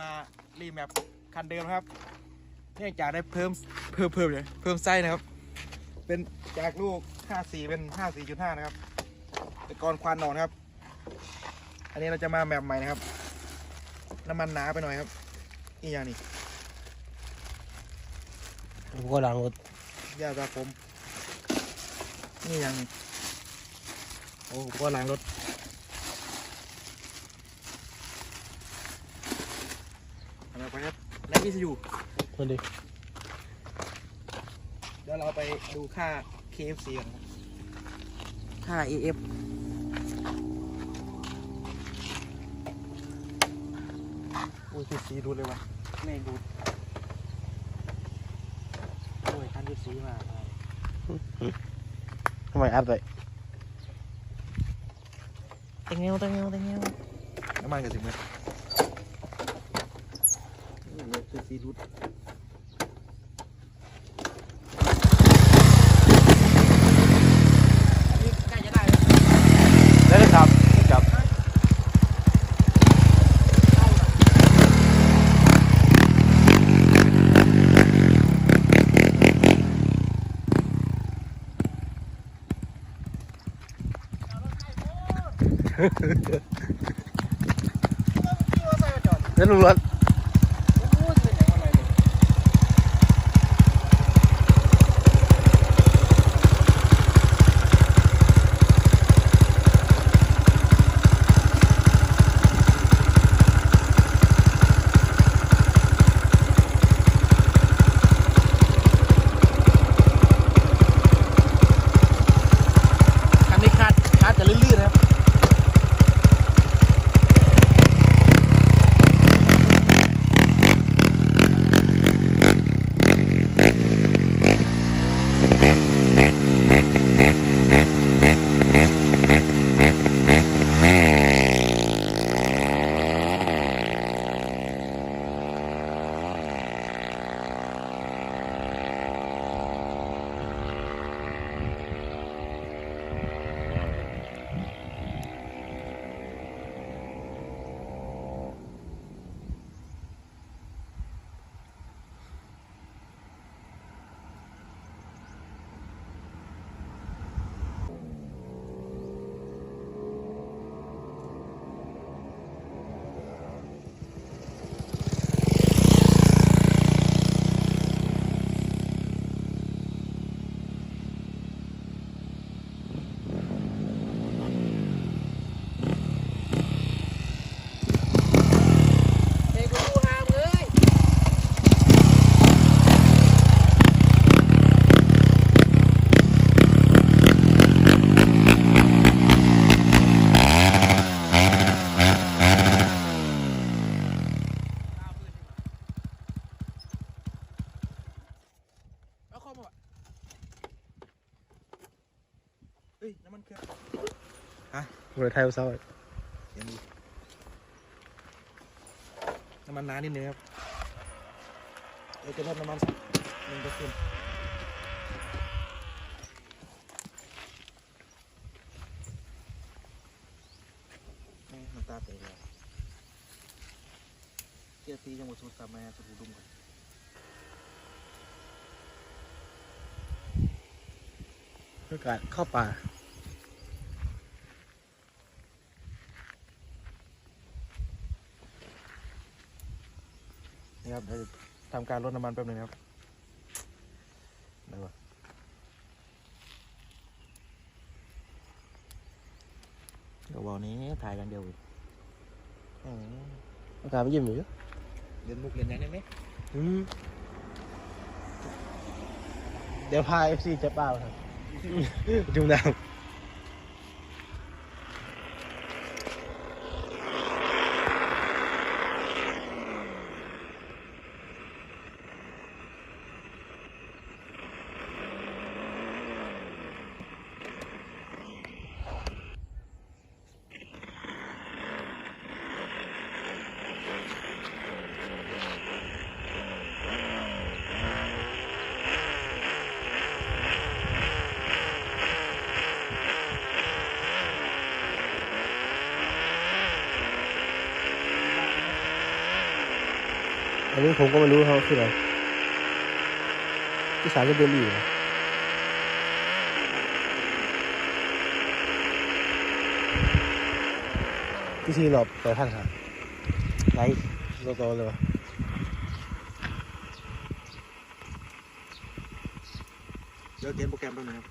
มารีแมปคันเดิมครับ เนื่องจากได้เพิ่มเพิ่มเพิ่มเลยเพิ่มไส้นะครับ เป็นจากลูก 54 เป็น 54.5 นะครับเป็นกรควานหนอนครับ อันนี้เราจะมาแมปใหม่นะครับ น้ำมันหนาไปหน่อยครับนี่อย่างนี้ผมก็ล้างรถยาสระผม นี่อย่างนี้โอ้ผมก็ล้างรถอะไรไป ครับในวิทยุมาดิเดี๋ยวเราไปดูค่า KFC กันนะครับค่า AF โอ้ย KFC ดูเลยวะไม่ดูโอ้ยคัน KFC มาทำไมอัดไปตังเงี้ยวตังเงี้ยวตังเงี้ยวน้ำมันกับสิบเมตร โอ้ย KFC ดูดนี่ใกล้จะได้แล้วได้เลยครับจับแล้วลุงรถ รถไทยอุตสาหะเดี๋ยวดูน้ำมันน้านิดนึงครับเดี๋ยวจะเพิ่มน้ำมันสักหนึ่งเปอร์เซ็นต์แม่น้ำตาเตะเลยเกียร์ตีจังหวัดสมุทรสาครมาสมุทรดุมก่อนเพื่อการเข้าป่า นี่ครับเดี๋ยวจะทำการลดน้ำมันแป๊บหนึงนะครับได้ปะเดี๋ยวบอกนี้ถ่ายกันเดียวอีกอืมอากาศไม่เย็นอยู่เรียนมุกเรียนยังได้ไหมอืมเดี๋ยวพาเอฟซีจะป้าครับ จุ่มน้ำ นนี้ผมก็ไม่รู้เขาคืออะไรที่สามก็เดินอยู่นะที่ที่หลบไปพันครับไลท์โตๆเลยวะเดี๋ยวเขียนโปรแกรมแป๊บนึงครับ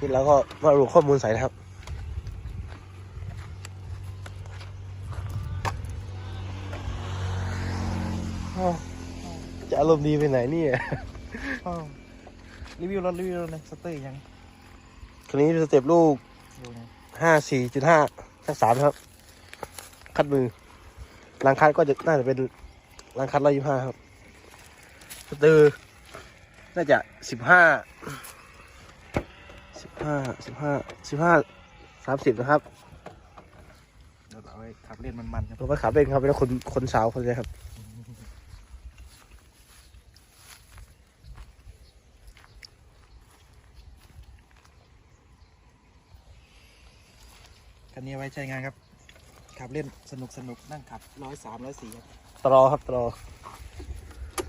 นี่เราก็มาดูข้อมูลใส่นะครับ อ้าว จะอารมณ์ดีไปไหนเนี่ยอ้าวรีวิวรถรีวิวรถเลยสเตอร์ยังคันนี้สเต็ปลูกดูนะห้าสี่จุดห้าทักสามครับ คัดมือรังคัดก็จะน่าจะเป็นรังคัดร้อยยี่ห้าครับสเตอร์น่าจะสิบห้าสิบห้าสิบห้าสิบห้าสามสิบนะครับเดี๋ยวเอาไว้ขับเล่นมันๆครับเราไปขับเองครับเป็นคนคนสาวคนเลยครับ คันนี้เอาไว้ใช้งานครับขับเล่นสนุกสนุกนั่งขับร้อยสามร้อยสี่ครับตรอครับตรอ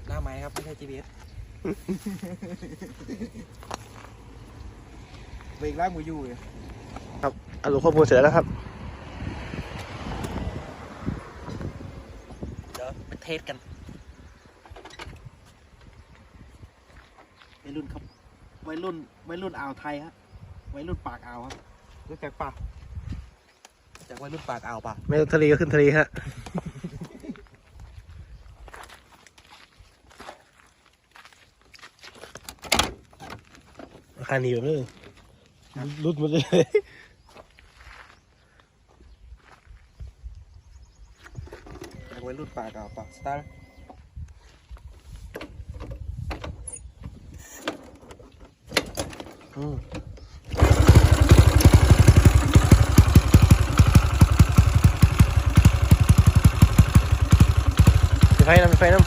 หน้าไม้ครับ ไม่ใช่ GPS เบรกล่างมืออยู่เลยครับอารมณ์ข้อมูลเสร็จแล้วครับเดี๋ยวไปเทสกันวัยรุ่นครับวัยรุ่นวัยรุ่นอ่าวไทยครับวัยรุ่นปากอ่าวครับรู้จักปะรู้ จากวัยรุ่นปากอ่าวปะไม่ต้องทะเลก็ขึ้นทะเลฮะราคาหนีแบบนี้รุดหมดเลยจากวัยรุ่นปากอ่าวปะสตาร์อืมมีไฟน้ำมีไฟน้ำ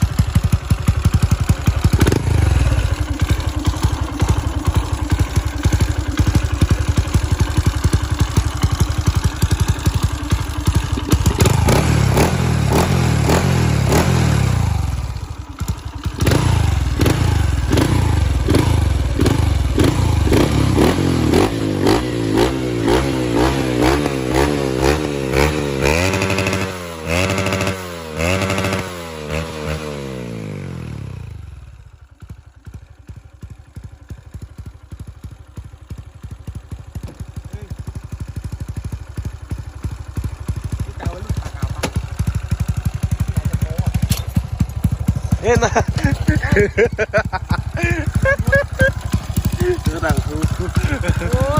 รู้จักวัยรุ่นปากอ่าวปะที่ไหนจะโม้อะ เห็นนะดังคือ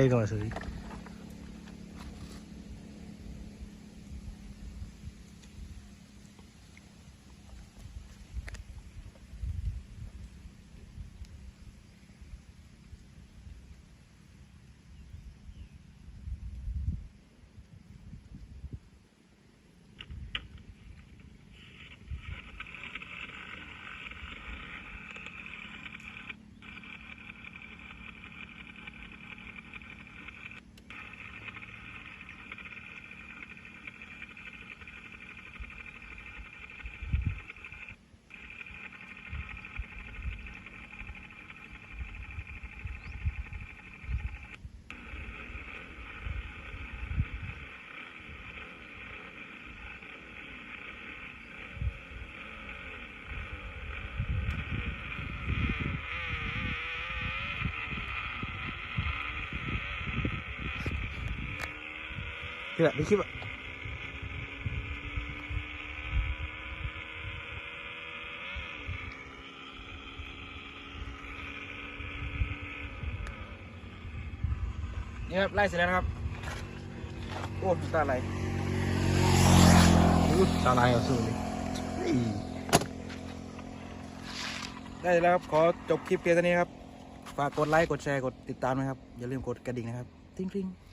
ใช่ก่ นี่แหละพี่คิดว่านี่ครับไล่เสร็จแล้วนะครับ โอ้น้ำตาไหลอู้ตาลายเอาสู้เลยได้แล้วครับ ขอจบคลิปเพียงเท่านี้ครับ ฝากกดไลค์ กดแชร์ กดติดตามนะครับ อย่าลืมกดกระดิ่งนะครับทิ้งทิ้งๆ